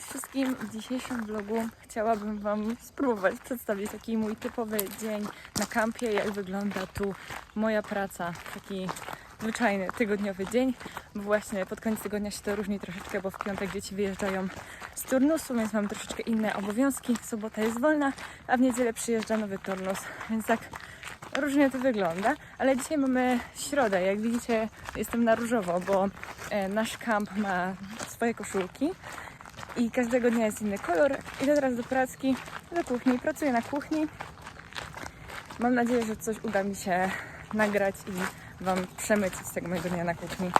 Cześć wszystkim! W dzisiejszym vlogu chciałabym Wam spróbować przedstawić taki mój typowy dzień na kampie, jak wygląda tu moja praca, taki zwyczajny tygodniowy dzień, właśnie pod koniec tygodnia się to różni troszeczkę, bo w piątek dzieci wyjeżdżają z turnusu, więc mam troszeczkę inne obowiązki, sobota jest wolna, a w niedzielę przyjeżdża nowy turnus, więc tak różnie to wygląda, ale dzisiaj mamy środę, jak widzicie jestem na różowo, bo e, nasz kamp ma swoje koszulki, i każdego dnia jest inny kolor. Idę teraz do pracki, do kuchni, pracuję na kuchni. Mam nadzieję, że coś uda mi się nagrać i Wam przemycić z tego mojego dnia na kuchni.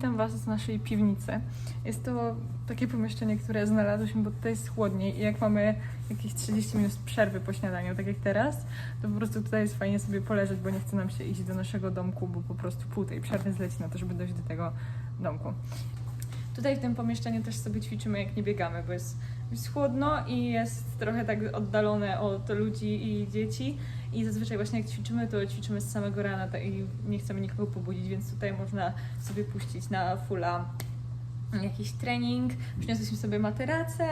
Witam Was z naszej piwnicy. Jest to takie pomieszczenie, które znalazłyśmy, bo tutaj jest chłodniej i jak mamy jakieś 30 minut przerwy po śniadaniu, tak jak teraz, to po prostu tutaj jest fajnie sobie poleżeć, bo nie chce nam się iść do naszego domku, bo po prostu pół tej przerwy zleci na to, żeby dojść do tego domku. Tutaj w tym pomieszczeniu też sobie ćwiczymy, jak nie biegamy, bo jest, jest chłodno i jest trochę tak oddalone od ludzi i dzieci. I zazwyczaj właśnie jak ćwiczymy, to ćwiczymy z samego rana tak, i nie chcemy nikogo pobudzić, więc tutaj można sobie puścić na fulla jakiś trening. Przyniosłyśmy sobie materacę,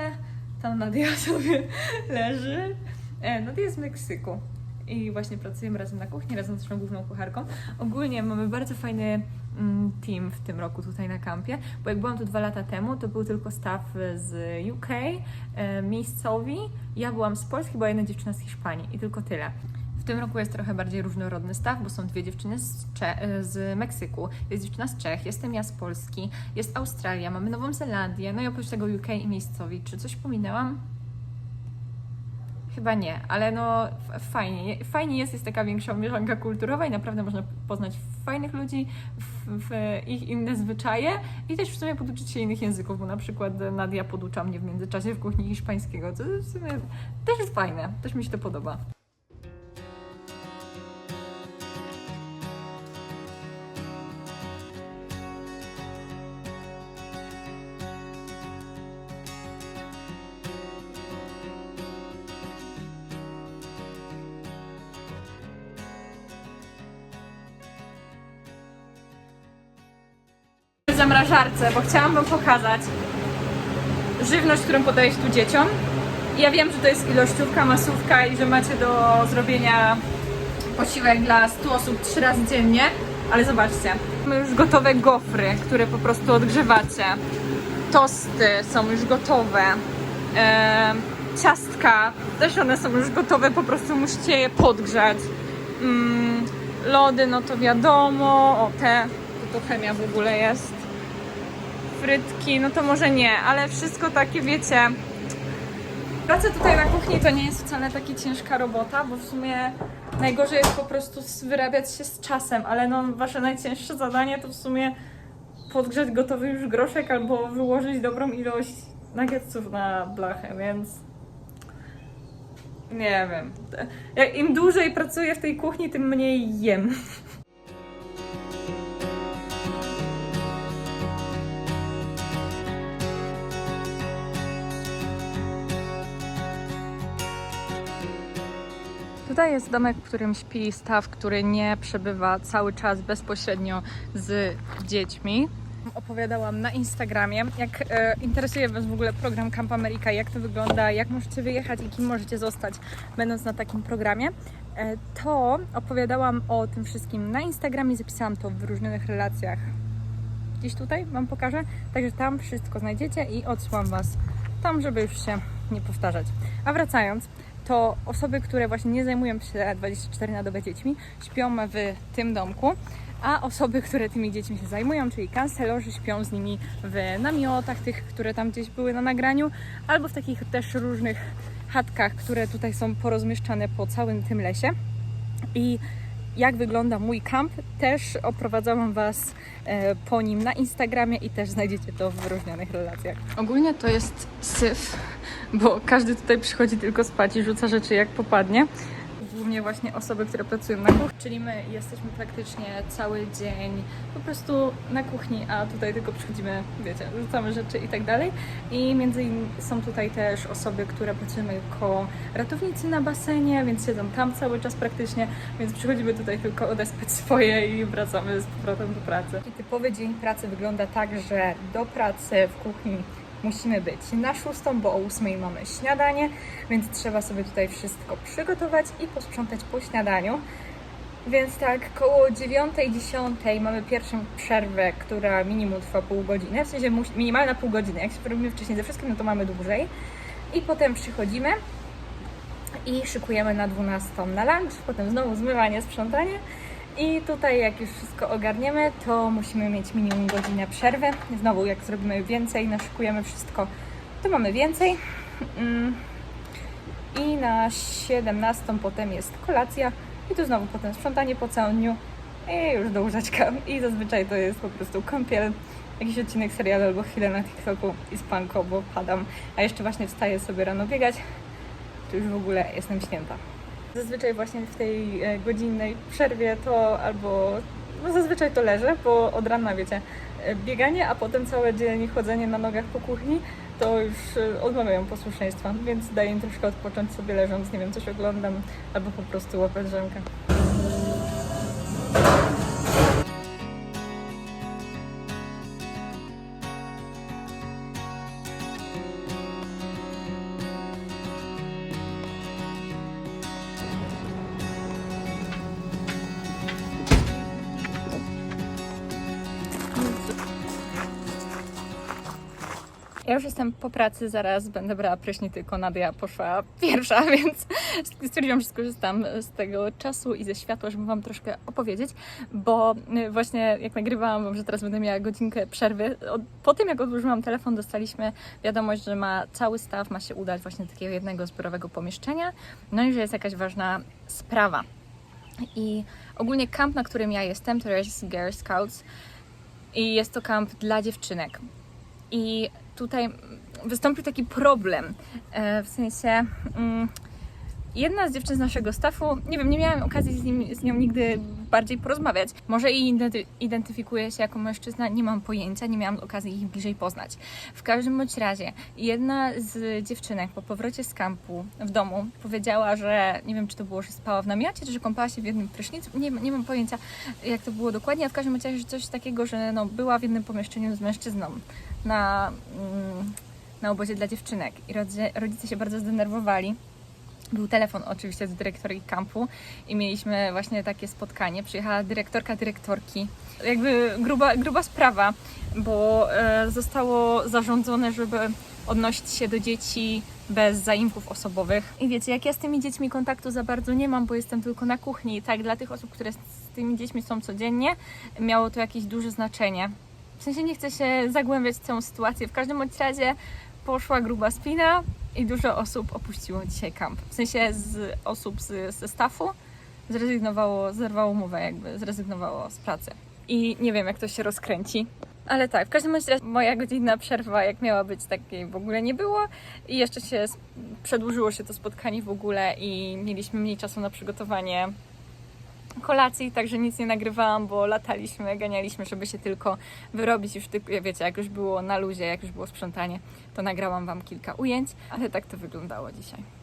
tam Nadia sobie leży. E, Nadia jest z Meksyku. I właśnie pracujemy razem na kuchni, razem z naszą główną kucharką. Ogólnie mamy bardzo fajny mm, team w tym roku tutaj na kampie, bo jak byłam tu dwa lata temu, to był tylko staff z UK, e, miejscowi, ja byłam z Polski, była jedna dziewczyna z Hiszpanii i tylko tyle. Tym roku jest trochę bardziej różnorodny staw, bo są dwie dziewczyny z, Cze- z Meksyku, jest dziewczyna z Czech, jestem ja z Polski, jest Australia, mamy Nową Zelandię, no i oprócz tego UK i miejscowi. Czy coś pominęłam? Chyba nie, ale no fajnie. Fajnie jest, jest taka większa mieszanka kulturowa i naprawdę można poznać fajnych ludzi, w, w ich inne zwyczaje i też w sumie poduczyć się innych języków, bo na przykład Nadia poducza mnie w międzyczasie w kuchni hiszpańskiego, co w sumie też jest fajne, też mi się to podoba. Zamrażarce, bo chciałam Wam pokazać żywność, którą podajesz tu dzieciom. Ja wiem, że to jest ilościówka, masówka i że macie do zrobienia posiłek dla 100 osób 3 razy dziennie, ale zobaczcie. Mamy już gotowe gofry, które po prostu odgrzewacie. Tosty są już gotowe. Ciastka też one są już gotowe, po prostu musicie je podgrzać. Mm, lody, no to wiadomo, o te, to chemia w ogóle jest. Frytki, no to może nie, ale wszystko takie, wiecie, Praca tutaj na kuchni to nie jest wcale taka ciężka robota, bo w sumie najgorzej jest po prostu wyrabiać się z czasem, ale no wasze najcięższe zadanie to w sumie podgrzać gotowy już groszek albo wyłożyć dobrą ilość nuggetsów na blachę, więc nie wiem. Im dłużej pracuję w tej kuchni, tym mniej jem. Tutaj jest domek, w którym śpi staw, który nie przebywa cały czas bezpośrednio z dziećmi. Opowiadałam na Instagramie, jak e, interesuje Was w ogóle program Camp America, jak to wygląda, jak możecie wyjechać i kim możecie zostać, będąc na takim programie. E, to opowiadałam o tym wszystkim na Instagramie, zapisałam to w wyróżnionych relacjach. Gdzieś tutaj Wam pokażę. Także tam wszystko znajdziecie i odsyłam Was tam, żeby już się nie powtarzać. A wracając, to osoby, które właśnie nie zajmują się 24 na dobę dziećmi, śpią w tym domku, a osoby, które tymi dziećmi się zajmują, czyli kancelorzy, śpią z nimi w namiotach, tych, które tam gdzieś były na nagraniu, albo w takich też różnych chatkach, które tutaj są porozmieszczane po całym tym lesie. I jak wygląda mój kamp, też oprowadzałam Was e, po nim na Instagramie i też znajdziecie to w wyróżnionych relacjach. Ogólnie to jest syf, bo każdy tutaj przychodzi tylko spać i rzuca rzeczy jak popadnie. Głównie właśnie osoby, które pracują na kuchni, czyli my jesteśmy praktycznie cały dzień po prostu na kuchni, a tutaj tylko przychodzimy, wiecie, rzucamy rzeczy i tak dalej. I między innymi są tutaj też osoby, które pracują jako ratownicy na basenie, więc siedzą tam cały czas praktycznie, więc przychodzimy tutaj tylko odespać swoje i wracamy z powrotem do pracy. I typowy dzień pracy wygląda tak, że do pracy w kuchni musimy być na szóstą, bo o ósmej mamy śniadanie, więc trzeba sobie tutaj wszystko przygotować i posprzątać po śniadaniu. Więc tak, koło 9-10 mamy pierwszą przerwę, która minimum trwa pół godziny, w sensie minimalna pół godziny. Jak się wyrobimy wcześniej ze wszystkim, no to mamy dłużej. I potem przychodzimy i szykujemy na 12 na lunch, potem znowu zmywanie, sprzątanie. I tutaj jak już wszystko ogarniemy, to musimy mieć minimum godzinę przerwy. Znowu jak zrobimy więcej, naszykujemy wszystko, to mamy więcej. Mm. I na 17 potem jest kolacja i tu znowu potem sprzątanie po całym dniu i już do łóżeczka. I zazwyczaj to jest po prostu kąpiel, jakiś odcinek serialu albo chwilę na TikToku i spanko, bo padam. A jeszcze właśnie wstaję sobie rano biegać, to już w ogóle jestem święta. Zazwyczaj właśnie w tej e, godzinnej przerwie to albo no zazwyczaj to leżę, bo od rana wiecie, e, bieganie, a potem całe dzień chodzenie na nogach po kuchni, to już e, odmawiają posłuszeństwa, więc daję im troszkę odpocząć sobie leżąc, nie wiem, coś oglądam, albo po prostu łapę drzemkę. Ja już jestem po pracy, zaraz będę brała prysznic, tylko Nadia poszła pierwsza, więc stwierdziłam, że skorzystam z tego czasu i ze światła, żeby Wam troszkę opowiedzieć, bo y, właśnie jak nagrywałam Wam, że teraz będę miała godzinkę przerwy, po tym jak odłożyłam telefon, dostaliśmy wiadomość, że ma cały staw ma się udać właśnie do takiego jednego zbiorowego pomieszczenia, no i że jest jakaś ważna sprawa. I ogólnie kamp, na którym ja jestem, to jest Girl Scouts i jest to kamp dla dziewczynek. I tutaj wystąpił taki problem. E, W sensie, mm, Jedna z dziewczyn z naszego staffu, nie wiem, nie miałam okazji z, nim, z nią nigdy bardziej porozmawiać. Może i identy- identyfikuje się jako mężczyzna, nie mam pojęcia, nie miałam okazji ich bliżej poznać. W każdym bądź razie, jedna z dziewczynek po powrocie z kampu w domu powiedziała, że nie wiem, czy to było, że spała w namiocie, czy że kąpała się w jednym prysznicu, nie, nie mam pojęcia, jak to było dokładnie, a w każdym razie że coś takiego, że no, była w jednym pomieszczeniu z mężczyzną na, mm, na obozie dla dziewczynek i rodzice się bardzo zdenerwowali. Był telefon oczywiście do dyrektorki kampu i mieliśmy właśnie takie spotkanie. Przyjechała dyrektorka dyrektorki. Jakby gruba, gruba sprawa, bo e, zostało zarządzone, żeby odnosić się do dzieci bez zaimków osobowych. I wiecie, jak ja z tymi dziećmi kontaktu za bardzo nie mam, bo jestem tylko na kuchni i tak dla tych osób, które z tymi dziećmi są codziennie, miało to jakieś duże znaczenie. W sensie nie chcę się zagłębiać w całą sytuację. W każdym razie poszła gruba spina i dużo osób opuściło dzisiaj kamp. W sensie z osób z, ze staffu zrezygnowało, zerwało umowę jakby, zrezygnowało z pracy. I nie wiem, jak to się rozkręci. Ale tak, w każdym razie moja godzinna przerwa, jak miała być, takiej w ogóle nie było. I jeszcze się przedłużyło się to spotkanie w ogóle i mieliśmy mniej czasu na przygotowanie kolacji, także nic nie nagrywałam, bo lataliśmy, ganialiśmy, żeby się tylko wyrobić już wiecie, jak już było na luzie, jak już było sprzątanie, to nagrałam Wam kilka ujęć, ale tak to wyglądało dzisiaj.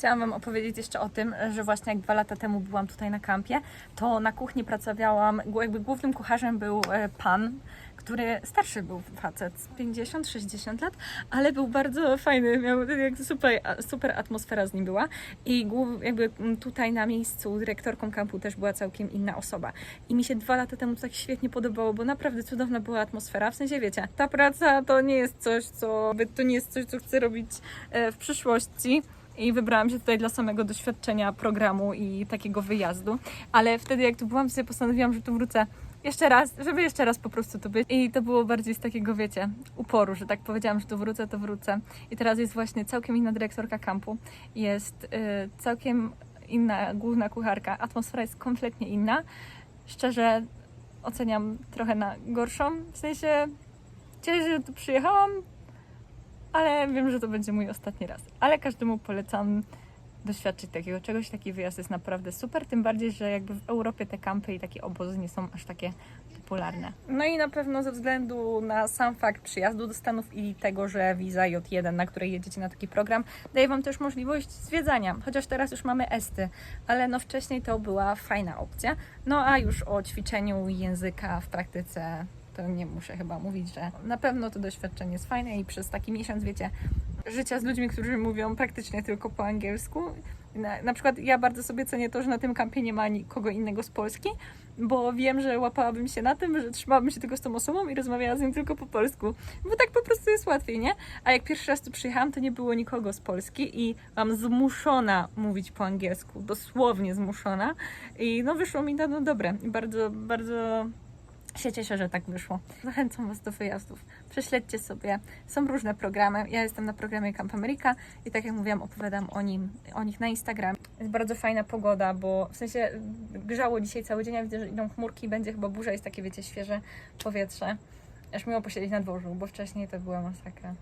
Chciałam Wam opowiedzieć jeszcze o tym, że właśnie jak dwa lata temu byłam tutaj na kampie, to na kuchni pracowałam, jakby głównym kucharzem był e, pan, który starszy był facet, 50-60 lat, ale był bardzo fajny, miał super, super atmosfera z nim była i jakby tutaj na miejscu dyrektorką kampu też była całkiem inna osoba. I mi się dwa lata temu to tak świetnie podobało, bo naprawdę cudowna była atmosfera, w sensie wiecie, ta praca to nie jest coś, co, to nie jest coś, co chcę robić e, w przyszłości, i wybrałam się tutaj dla samego doświadczenia programu i takiego wyjazdu. Ale wtedy, jak tu byłam, sobie postanowiłam, że tu wrócę jeszcze raz, żeby jeszcze raz po prostu tu być. I to było bardziej z takiego, wiecie, uporu, że tak powiedziałam, że tu wrócę, to wrócę. I teraz jest właśnie całkiem inna dyrektorka kampu. Jest y, całkiem inna główna kucharka. Atmosfera jest kompletnie inna. Szczerze oceniam trochę na gorszą. W sensie cieszę się, że tu przyjechałam, ale wiem, że to będzie mój ostatni raz. Ale każdemu polecam doświadczyć takiego czegoś. Taki wyjazd jest naprawdę super, tym bardziej, że jakby w Europie te kampy i takie obozy nie są aż takie popularne. No i na pewno ze względu na sam fakt przyjazdu do Stanów i tego, że wiza J1, na której jedziecie na taki program, daje Wam też możliwość zwiedzania. Chociaż teraz już mamy Esty, ale no wcześniej to była fajna opcja. No a już o ćwiczeniu języka w praktyce to nie muszę chyba mówić, że na pewno to doświadczenie jest fajne i przez taki miesiąc, wiecie, życia z ludźmi, którzy mówią praktycznie tylko po angielsku. Na, na przykład ja bardzo sobie cenię to, że na tym kampie nie ma nikogo innego z Polski, bo wiem, że łapałabym się na tym, że trzymałabym się tylko z tą osobą i rozmawiała z nim tylko po polsku, bo tak po prostu jest łatwiej, nie? A jak pierwszy raz tu przyjechałam, to nie było nikogo z Polski i byłam zmuszona mówić po angielsku, dosłownie zmuszona i no wyszło mi to no dobre i bardzo, bardzo się cieszę, że tak wyszło. Zachęcam Was do wyjazdów. Prześledźcie sobie. Są różne programy. Ja jestem na programie Camp America i tak jak mówiłam, opowiadam o, nim, o nich na Instagram. Jest bardzo fajna pogoda, bo w sensie grzało dzisiaj cały dzień. Ja widzę, że idą chmurki, będzie chyba burza, jest takie, wiecie, świeże powietrze. Aż miło posiedzieć na dworzu, bo wcześniej to była masakra.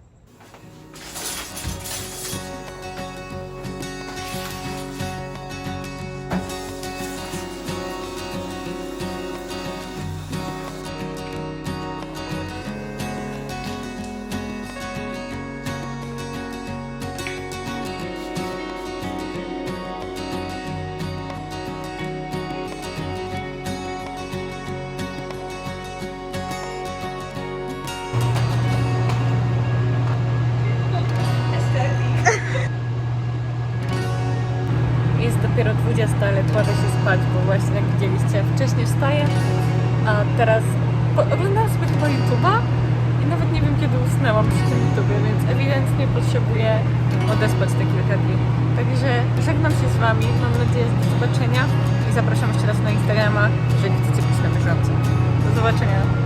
Dopiero 20, ale kładę się spać, bo właśnie jak widzieliście, wcześniej wstaję, a teraz oglądałam sobie chyba YouTube'a i nawet nie wiem kiedy usnęłam przy tym YouTubie, więc ewidentnie potrzebuję odespać te kilka dni. Także żegnam się z Wami, mam nadzieję do zobaczenia i zapraszam jeszcze raz na Instagrama, jeżeli chcecie być na bieżąco. Do zobaczenia.